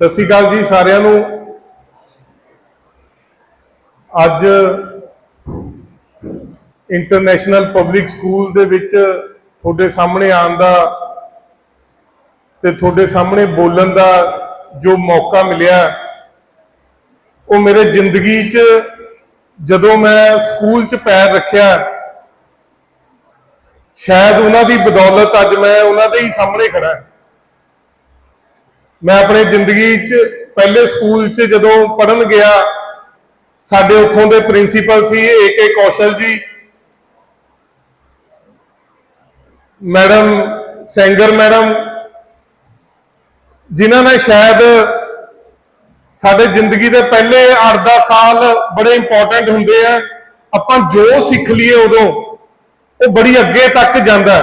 ਸਤਿ ਸ਼੍ਰੀ ਅਕਾਲ ਜੀ ਸਾਰਿਆਂ ਨੂੰ। ਅੱਜ ਇੰਟਰਨੈਸ਼ਨਲ ਪਬਲਿਕ ਸਕੂਲ ਦੇ ਵਿੱਚ ਤੁਹਾਡੇ ਸਾਹਮਣੇ ਆਉਣ ਦਾ ਤੇ ਤੁਹਾਡੇ ਸਾਹਮਣੇ ਬੋਲਣ ਦਾ ਜੋ ਮੌਕਾ ਮਿਲਿਆ, ਉਹ ਮੇਰੇ ਜ਼ਿੰਦਗੀ 'ਚ ਜਦੋਂ ਮੈਂ ਸਕੂਲ 'ਚ ਪੈਰ ਰੱਖਿਆ, ਸ਼ਾਇਦ ਉਹਨਾਂ ਦੀ ਬਦੌਲਤ ਅੱਜ ਮੈਂ ਉਹਨਾਂ ਦੇ ਹੀ ਸਾਹਮਣੇ ਖੜਾ ਹਾਂ ਮੈਂ ਆਪਣੇ ਜ਼ਿੰਦਗੀ 'ਚ ਪਹਿਲੇ ਸਕੂਲ 'ਚ ਜਦੋਂ ਪੜਨ ਗਿਆ, ਸਾਡੇ ਉੱਥੋਂ ਦੇ ਪ੍ਰਿੰਸੀਪਲ ਸੀ ਏਕੇ ਕੌਸ਼ਲ ਜੀ। ਮੈਡਮ ਸੈਂਗਰ ਮੈਡਮ, ਜਿਨ੍ਹਾਂ ਨੇ ਸ਼ਾਇਦ ਸਾਡੇ ਜ਼ਿੰਦਗੀ ਦੇ ਪਹਿਲੇ 8-10 ਸਾਲ ਬੜੇ ਇੰਪੋਰਟੈਂਟ ਹੁੰਦੇ ਆ। ਆਪਾਂ ਜੋ ਸਿੱਖ ਲਈਏ ਉਦੋਂ, ਉਹ ਬੜੀ ਅੱਗੇ ਤੱਕ ਜਾਂਦਾ।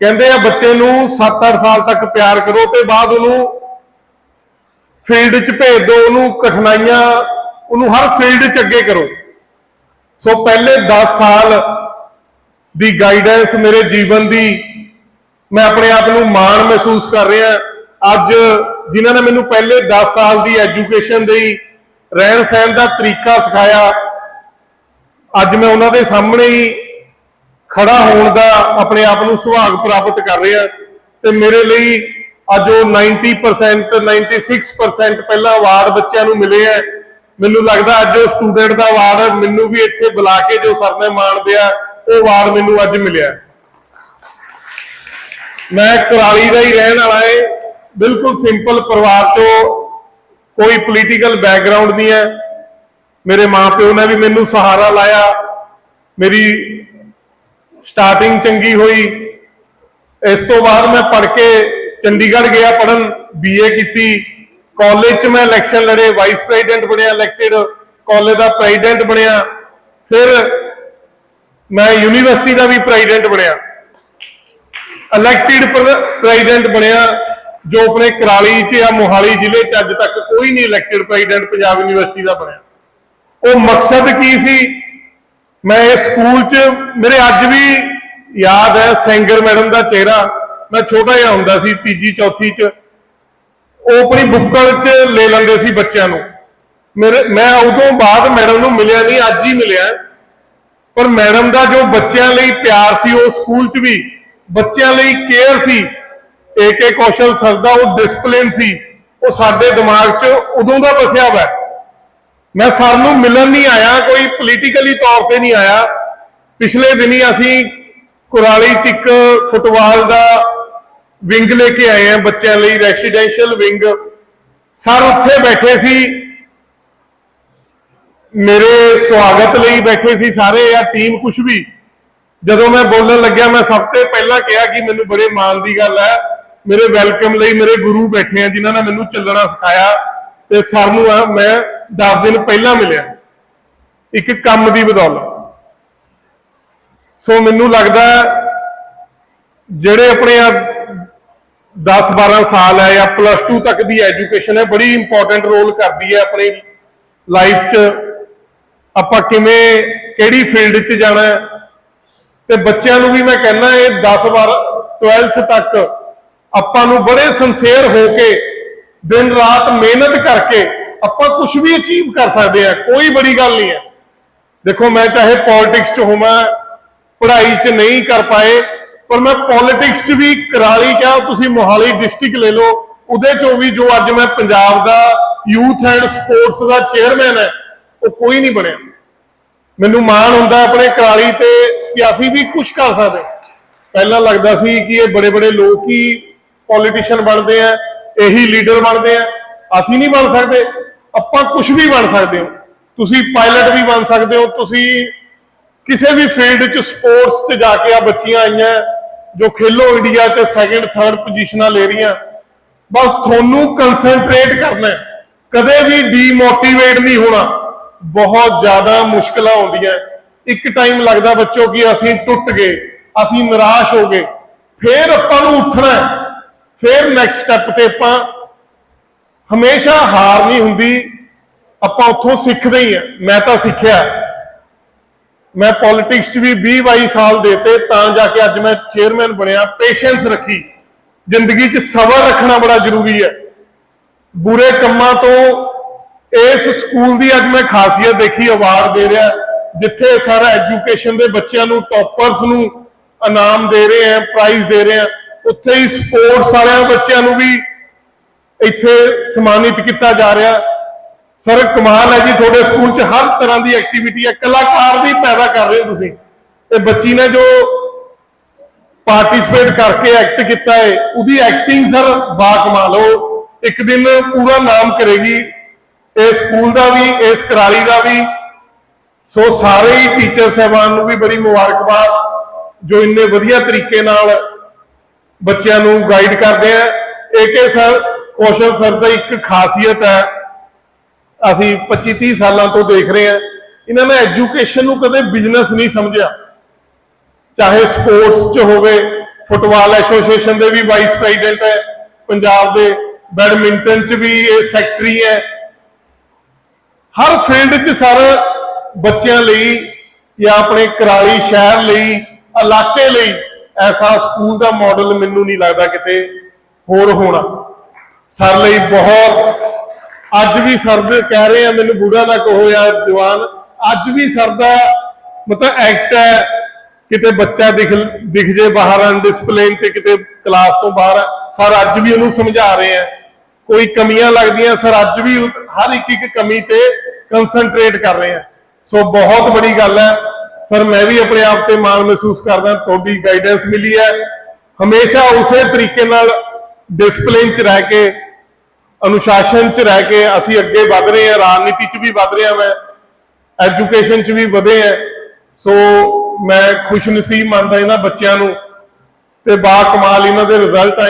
ਕਹਿੰਦੇ ਆ ਬੱਚੇ ਨੂੰ 7-8 ਸਾਲ ਤੱਕ ਪਿਆਰ ਕਰੋ, ਤੇ ਬਾਅਦ ਉਹਨੂੰ ਫੀਲਡ 'ਚ ਭੇਜ ਦਿਓ ਉਹਨੂੰ ਕਠਿਨਾਈਆਂ, ਉਹਨੂੰ ਹਰ ਫੀਲਡ 'ਚ ਅੱਗੇ ਕਰੋ। ਸੋ ਪਹਿਲੇ 10 ਸਾਲ ਦੀ ਗਾਈਡੈਂਸ ਮੇਰੇ ਜੀਵਨ ਦੀ ਮੈਂ ਆਪਣੇ ਆਪ ਨੂੰ ਮਾਣ ਮਹਿਸੂਸ ਕਰ ਰਿਹਾ। ਅੱਜ ਜਿਨ੍ਹਾਂ ਨੇ ਮੈਨੂੰ ਪਹਿਲੇ 10 ਸਾਲ ਦੀ ਐਜੂਕੇਸ਼ਨ ਦੀ ਰਹਿਣ ਸਹਿਣ ਦਾ ਤਰੀਕਾ ਸਿਖਾਇਆ, ਅੱਜ ਮੈਂ ਉਹਨਾਂ ਦੇ ਸਾਹਮਣੇ ਹੀ ਖੜਾ ਹੋਣ ਦਾ ਆਪਣੇ ਆਪ ਨੂੰ ਸੁਭਾਗ ਪ੍ਰਾਪਤ ਕਰ ਰਿਹਾ। ਤੇ ਮੇਰੇ ਲਈ ਅੱਜ ਉਹ 90% 96% ਪਹਿਲਾ ਅਵਾਰਡ ਬੱਚਿਆਂ ਨੂੰ ਮਿਲੇ ਹੈ ਮੈਨੂੰ ਲੱਗਦਾ ਅੱਜ ਉਹ ਸਟੂਡੈਂਟ ਦਾ ਅਵਾਰਡ ਮੈਨੂੰ ਵੀ ਇੱਥੇ ਬੁਲਾ ਕੇ ਜੋ ਸਰ ਨੇ ਮਾਣ ਦਿਆ, ਉਹ ਅਵਾਰਡ ਮੈਨੂੰ ਅੱਜ ਮਿਲਿਆ। ਮੈਂ ਕੁਰਾਲੀ ਦਾ ਹੀ ਰਹਿਣ ਵਾਲਾ ਏ। ਬਿਲਕੁਲ ਸਿੰਪਲ ਪਰਿਵਾਰ ਚੋਂ ਕੋਈ ਪੋਲੀਟੀਕਲ ਬੈਕਗ੍ਰਾਉਂਡ ਨਹੀਂ ਹੈ। ਮੇਰੇ ਮਾਪਿਓ ਨੇ ਵੀ ਮੈਨੂੰ ਸਹਾਰਾ ਲਾਇਆ। ਮੇਰੀ ਸਟਾਰਟਿੰਗ ਚੰਗੀ ਹੋਈ। ਇਸ ਤੋਂ ਬਾਅਦ ਮੈਂ ਪੜ੍ਹ ਕੇ ਚੰਡੀਗੜ੍ਹ ਗਿਆ ਪੜਨ ਬੀਏ ਕੀਤੀ। ਕਾਲਜ 'ਚ ਮੈਂ ਇਲੈਕਸ਼ਨ ਲੜੇ ਵਾਈਸ ਪ੍ਰੈਜ਼ੀਡੈਂਟ ਬਣਿਆ ਇਲੈਕਟਿਡ ਕਾਲਜ ਦਾ ਪ੍ਰੈਜ਼ੀਡੈਂਟ ਬਣਿਆ। ਫਿਰ ਮੈਂ ਯੂਨੀਵਰਸਿਟੀ ਦਾ ਵੀ ਪ੍ਰੈਜ਼ੀਡੈਂਟ ਬਣਿਆ। ਇਲੈਕਟਿਡ ਪ੍ਰੈਜ਼ੀਡੈਂਟ ਬਣਿਆ, ਜੋ ਆਪਣੇ ਕਰਾਲੀ 'ਚ ਜਾਂ ਮੋਹਾਲੀ ਜ਼ਿਲ੍ਹੇ 'ਚ ਅੱਜ ਤੱਕ ਕੋਈ ਨਹੀਂ ਇਲੈਕਟਿਡ ਪ੍ਰੈਜ਼ੀਡੈਂਟ ਪੰਜਾਬ ਯੂਨੀਵਰਸਿਟੀ ਦਾ ਬਣਿਆ। ਉਹ ਮਕਸਦ ਕੀ ਸੀ? ਮੈਂ ਇਸ ਸਕੂਲ 'ਚ, ਮੇਰੇ ਅੱਜ ਵੀ ਯਾਦ ਹੈ, ਸੈਂਗਰ ਮੈਡਮ ਦਾ ਚਿਹਰਾ। ਮੈਂ ਛੋਟਾ ਜਿਹਾ ਹੁੰਦਾ ਸੀ, ਤੀਜੀ, ਚੌਥੀ 'ਚ। ਉਹ ਆਪਣੀ ਬੁੱਕਲ 'ਚ ਲੈ ਲੈਂਦੇ ਸੀ ਬੱਚਿਆਂ ਨੂੰ। ਮੇਰੇ, ਮੈਂ ਉਦੋਂ ਬਾਅਦ ਮੈਡਮ ਨੂੰ ਮਿਲਿਆ ਨਹੀਂ, ਅੱਜ ਹੀ ਮਿਲਿਆ। ਪਰ ਮੈਡਮ ਦਾ ਜੋ ਬੱਚਿਆਂ ਲਈ ਪਿਆਰ ਸੀ, ਉਹ ਸਕੂਲ 'ਚ ਵੀ ਬੱਚਿਆਂ ਲਈ ਕੇਅਰ ਸੀ। ਏਕੇ ਕੌਸ਼ਲ ਸਰ ਦਾ ਉਹ ਡਿਸਪਲਿਨ ਸੀ। ਉਹ ਸਾਡੇ ਦਿਮਾਗ 'ਚ ਉਦੋਂ ਦਾ ਵਸਿਆ ਹੋਇਆ। ਮੈਂ ਸਰ ਨੂੰ ਮਿਲਣ ਨਹੀਂ ਆਇਆ, ਕੋਈ ਪੋਲੀਟੀਕਲੀ ਤੌਰ ਤੇ ਨਹੀਂ ਆਇਆ। ਪਿਛਲੇ ਦਿਨੀ ਅਸੀਂ ਕੁਰਾਲੀ 'ਚ ਇੱਕ ਫੁੱਟਬਾਲ ਦਾ ਵਿੰਗ ਲੈ ਕੇ ਆਏ ਆ ਬੱਚਿਆਂ ਲਈ ਰੈਸੀਡੈਂਸ਼ੀਅਲ ਵਿੰਗ। ਸਰ, ਉੱਥੇ ਬੈਠੇ ਸੀ। ਮੇਰੇ ਸਵਾਗਤ ਲਈ ਬੈਠੇ ਸੀ ਸਾਰੇ ਆ ਟੀਮ ਕੁਝ ਵੀ। ਜਦੋਂ ਮੈਂ ਬੋਲਣ ਲੱਗਿਆ, ਮੈਂ ਸਭ ਤੋਂ ਪਹਿਲਾਂ ਕਿਹਾ ਕਿ ਮੈਨੂੰ ਬੜੇ ਮਾਣ ਦੀ ਗੱਲ ਹੈ। ਮੇਰੇ ਵੈਲਕਮ ਲਈ ਮੇਰੇ ਗੁਰੂ ਬੈਠੇ ਆ, ਜਿਨ੍ਹਾਂ ਨੇ ਮੈਨੂੰ ਚੱਲਣਾ ਸਿਖਾਇਆ। ਤੇ ਸਰ ਨੂੰ ਮੈਂ 10 ਦਿਨ ਪਹਿਲਾਂ ਮਿਲਿਆ। ਇੱਕ ਕੰਮ ਦੀ ਬਦੌਲਤ। ਸੋ ਮੈਨੂੰ ਲੱਗਦਾ ਜਿਹੜੇ ਆਪਣੇ ਆ 10 12 ਸਾਲ ਹੈ ਜਾਂ ਪਲੱਸ 2 ਤੱਕ ਦੀ ਐਜੂਕੇਸ਼ਨ ਹੈ, ਬੜੀ ਇੰਪੋਰਟੈਂਟ ਰੋਲ ਕਰਦੀ ਹੈ ਆਪਣੀ ਲਾਈਫ 'ਚ। ਆਪਾਂ ਕਿਵੇਂ, ਕਿਹੜੀ ਫੀਲਡ 'ਚ ਜਾਣਾ ਹੈ? ਤੇ ਬੱਚਿਆਂ ਨੂੰ ਵੀ ਮੈਂ ਕਹਿੰਦਾ ਇਹ 10 12 12th ਤੱਕ ਆਪਾਂ ਨੂੰ ਬੜੇ ਸੰਸੇਰ ਹੋ ਕੇ, ਦਿਨ ਰਾਤ ਮਿਹਨਤ ਕਰਕੇ ਆਪਾਂ ਕੁਝ ਵੀ ਅਚੀਵ ਕਰ ਸਕਦੇ ਆ ਕੋਈ ਬੜੀ ਗੱਲ ਨਹੀਂ ਹੈ। ਦੇਖੋ, ਮੈਂ ਚਾਹੇ ਪੋਲਿਟਿਕਸ 'ਚ ਹੋਵਾਂ, ਪੜ੍ਹਾਈ 'ਚ ਨਹੀਂ ਕਰ ਪਾਏ ਪਰ ਮੈਂ ਪੋਲਿਟਿਕਸ 'ਚ ਵੀ ਕਰਾਲੀ ਕਿਹਾ, ਤੁਸੀਂ ਮੋਹਾਲੀ ਡਿਸਟ੍ਰਿਕਟ ਲੈ ਲਓ। ਉਹਦੇ 'ਚੋਂ ਵੀ ਜੋ ਅੱਜ ਮੈਂ ਪੰਜਾਬ ਦਾ ਯੂਥ ਐਂਡ ਸਪੋਰਟਸ ਦਾ ਚੇਅਰਮੈਨ ਹੈ, ਉਹ ਕੋਈ ਨਹੀਂ ਬਣਿਆ। ਮੈਨੂੰ ਮਾਣ ਹੁੰਦਾ ਆਪਣੇ ਕਰਾਲੀ ਤੇ ਕਿ ਅਸੀਂ ਵੀ ਕੁਝ ਕਰ ਸਕਦੇ ਪਹਿਲਾਂ ਲੱਗਦਾ ਸੀ ਕਿ ਇਹ ਬੜੇ ਬੜੇ ਲੋਕ ਹੀ ਪੋਲੀਟੀਸ਼ੀਅਨ ਬਣਦੇ ਆ, ਇਹੀ ਲੀਡਰ ਬਣਦੇ ਆ। ਅਸੀਂ ਨਹੀਂ ਬਣ ਸਕਦੇ, ਆਪਾਂ ਕੁਝ ਵੀ ਬਣ ਸਕਦੇ ਹੋ। ਤੁਸੀਂ ਪਾਇਲਟ ਵੀ ਬਣ ਸਕਦੇ ਹੋ, ਤੁਸੀਂ ਕਿਸੇ ਵੀ ਫੀਲਡ 'ਚ ਸਪੋਰਟਸ 'ਚ ਜਾ ਕੇ ਆ ਬੱਚੀਆਂ ਆਈਆਂ। ਜੋ ਖੇਲੋ ਇੰਡੀਆ 'ਚ ਸੈਕੰਡ ਥਰਡ ਪੋਜੀਸ਼ਨਾਂ ਲੈ ਰਹੀਆਂ। ਬਸ ਤੁਹਾਨੂੰ ਕਨਸੈਂਟਰੇਟ ਕਰਨਾ ਕਦੇ ਵੀ ਡੀਮੋਟੀਵੇਟ ਨਹੀਂ ਹੋਣਾ। ਬਹੁਤ ਜ਼ਿਆਦਾ ਮੁਸ਼ਕਲਾਂ ਆਉਂਦੀਆਂ। ਇੱਕ ਟਾਈਮ ਲੱਗਦਾ ਬੱਚੋ ਕਿ ਅਸੀਂ ਟੁੱਟ ਗਏ, ਅਸੀਂ ਨਿਰਾਸ਼ ਹੋ ਗਏ। ਫੇਰ ਆਪਾਂ ਨੂੰ ਉੱਠਣਾ ਹੈ। ਫੇਰ ਨੈਕਸਟ ਸਟੈਪ ਤੇ ਆਪਾਂ ਹਮੇਸ਼ਾ ਹਾਰ ਨਹੀਂ ਹੁੰਦੀ। ਆਪਾਂ ਉੱਥੋਂ ਸਿੱਖਦੇ ਹੀ ਆ ਮੈਂ ਤਾਂ ਸਿੱਖਿਆ। ਮੈਂ ਪੋਲਿਟਿਕਸ 'ਚ ਵੀ 20 22 ਸਾਲ ਦੇਤੇ, ਤਾਂ ਜਾ ਕੇ ਅੱਜ ਮੈਂ ਚੇਅਰਮੈਨ ਬਣਿਆ ਪੇਸ਼ੈਂਸ ਰੱਖੀ। ਜ਼ਿੰਦਗੀ 'ਚ ਸਬਰ ਰੱਖਣਾ ਬੜਾ ਜ਼ਰੂਰੀ ਹੈ। ਬੁਰੇ ਕੰਮਾਂ ਤੋਂ ਇਸ ਸਕੂਲ ਦੀ ਅੱਜ ਮੈਂ ਖਾਸੀਅਤ ਦੇਖੀ ਅਵਾਰਡ ਦੇ ਰਿਹਾ ਜਿੱਥੇ ਸਾਰਾ ਐਜੂਕੇਸ਼ਨ ਦੇ ਬੱਚਿਆਂ ਨੂੰ ਟੌਪਰਸ ਨੂੰ ਇਨਾਮ ਦੇ ਰਹੇ ਆ ਪ੍ਰਾਈਜ਼ ਦੇ ਰਹੇ ਆ ਉੱਥੇ ਹੀ ਸਪੋਰਟਸ ਵਾਲਿਆਂ ਬੱਚਿਆਂ ਨੂੰ ਵੀ ਇੱਥੇ ਸਨਮਾਨਿਤ ਕੀਤਾ ਜਾ ਰਿਹਾ ਸਰ ਕਮਾਲ ਹੈ ਜੀ, ਤੁਹਾਡੇ ਸਕੂਲ 'ਚ ਹਰ ਤਰ੍ਹਾਂ ਦੀ ਐਕਟੀਵਿਟੀ ਹੈ, ਕਲਾਕਾਰ ਵੀ ਪੈਦਾ ਕਰ ਰਹੇ ਹੋ ਤੁਸੀਂ। ਇਹ ਬੱਚੀ ਨੇ ਜੋ ਪਾਰਟਿਸਿਪੇਟ ਕਰਕੇ ਐਕਟ ਕੀਤਾ ਹੈ, ਉਹਦੀ ਐਕਟਿੰਗ ਸਰ ਬਾ ਕਮਾਲ ਉਹ ਇੱਕ ਦਿਨ ਪੂਰਾ ਨਾਮ ਕਰੇਗੀ। ਇਸ ਸਕੂਲ ਦਾ ਵੀ ਇਸ ਕਰਾਲੀ ਦਾ ਵੀ। ਸੋ ਸਾਰੇ ਹੀ ਟੀਚਰ ਸਹਿਬਾਨ ਨੂੰ ਵੀ ਬੜੀ ਮੁਬਾਰਕਬਾਦ, ਜੋ ਇੰਨੇ ਵਧੀਆ ਤਰੀਕੇ ਨਾਲ ਬੱਚਿਆਂ ਨੂੰ ਗਾਈਡ ਕਰਦੇ ਆ। ਏਕੇ ਸਰ, ਕੌਸ਼ਲ ਸਰ ਦਾ ਇੱਕ ਖਾਸੀਅਤ ਹੈ ਅਸੀਂ 25 30 ਸਾਲਾਂ ਤੋਂ ਦੇਖ ਰਹੇ ਹਾਂ। ਇਹਨਾਂ ਨੇ ਐਜੂਕੇਸ਼ਨ ਨੂੰ ਕਦੇ ਬਿਜ਼ਨਸ ਨਹੀਂ ਸਮਝਿਆ। ਚਾਹੇ ਸਪੋਰਟਸ 'ਚ ਹੋਵੇ, ਫੁੱਟਬਾਲ ਐਸੋਸੀਏਸ਼ਨ ਦੇ ਵੀ ਵਾਈਸ ਪ੍ਰੈਜ਼ੀਡੈਂਟ ਹੈ, ਪੰਜਾਬ ਦੇ ਬੈਡਮਿੰਟਨ 'ਚ ਵੀ ਇਹ ਸੈਕਟਰੀ ਹੈ। ਹਰ ਫੀਲਡ 'ਚ ਸਰ ਬੱਚਿਆਂ ਲਈ ਜਾਂ ਆਪਣੇ ਕਰਾਲੀ ਸ਼ਹਿਰ ਲਈ, ਇਲਾਕੇ ਲਈ ਐਸਾ ਸਕੂਲ ਦਾ ਮਾਡਲ ਮੈਨੂੰ ਨਹੀਂ ਲੱਗਦਾ ਕਿਤੇ ਹੋਰ ਹੋਣਾ। ਸਰ ਲਈ ਬਹੁਤ ਅੱਜ ਵੀ ਸਰ ਕਹਿ ਰਹੇ ਆ, ਮੈਨੂੰ ਬੁਰਾ ਨਾ ਕਹੋ ਯਾਰ ਜਵਾਨ। ਅੱਜ ਵੀ ਸਰ ਮਤਲਬ ਐਕਟ ਹੈ, ਕਿਤੇ ਬੱਚਾ ਦਿਖ ਦਿਖ ਜੇ ਬਾਹਰ ਅਨਡਿਸਪਲਿਨ ਚ ਕਿਤੇ ਕਲਾਸ ਤੋਂ ਬਾਹਰ ਸਰ, ਅੱਜ ਵੀ ਉਹਨੂੰ ਸਮਝਾ ਰਹੇ ਆ। ਕੋਈ ਕਮੀਆਂ ਲੱਗਦੀਆਂ, ਸਰ, ਅੱਜ ਵੀ ਹਰ ਇੱਕ ਇੱਕ ਕਮੀ ਤੇ ਕਨਸੈਂਟਰੇਟ ਕਰ ਰਹੇ ਆ। ਸੋ ਬਹੁਤ ਬੜੀ ਗੱਲ ਹੈ। ਸਰ, ਮੈਂ ਵੀ ਆਪਣੇ ਆਪ ਤੇ ਮਾਣ ਮਹਿਸੂਸ ਕਰਦਾ, ਤੁਹਾਡੀ ਗਾਈਡੈਂਸ ਮਿਲੀ ਹੈ। ਹਮੇਸ਼ਾ ਉਸੇ ਤਰੀਕੇ ਨਾਲ ਡਿਸਪਲਿਨ ਚ ਰਹਿ ਕੇ ਅਨੁਸ਼ਾਸਨ ਚ ਰਹਿ ਕੇ ਅਸੀਂ ਅੱਗੇ ਵਧ ਰਹੇ ਹਾਂ, ਰਾਜਨੀਤੀ ਚ ਵੀ ਵਧ ਰਿਹਾ ਮੈਂ ਐਜੂਕੇਸ਼ਨ ਚ ਵੀ ਵਧੇ ਹੈ। ਸੋ ਮੈਂ ਖੁਸ਼ਨਸੀਬ ਮੰਨਦਾ ਇਹਨਾਂ ਬੱਚਿਆਂ ਨੂੰ ਤੇ ਬਾ ਕਮਾਲ ਇਹਨਾਂ ਦੇ ਰਿਜ਼ਲਟ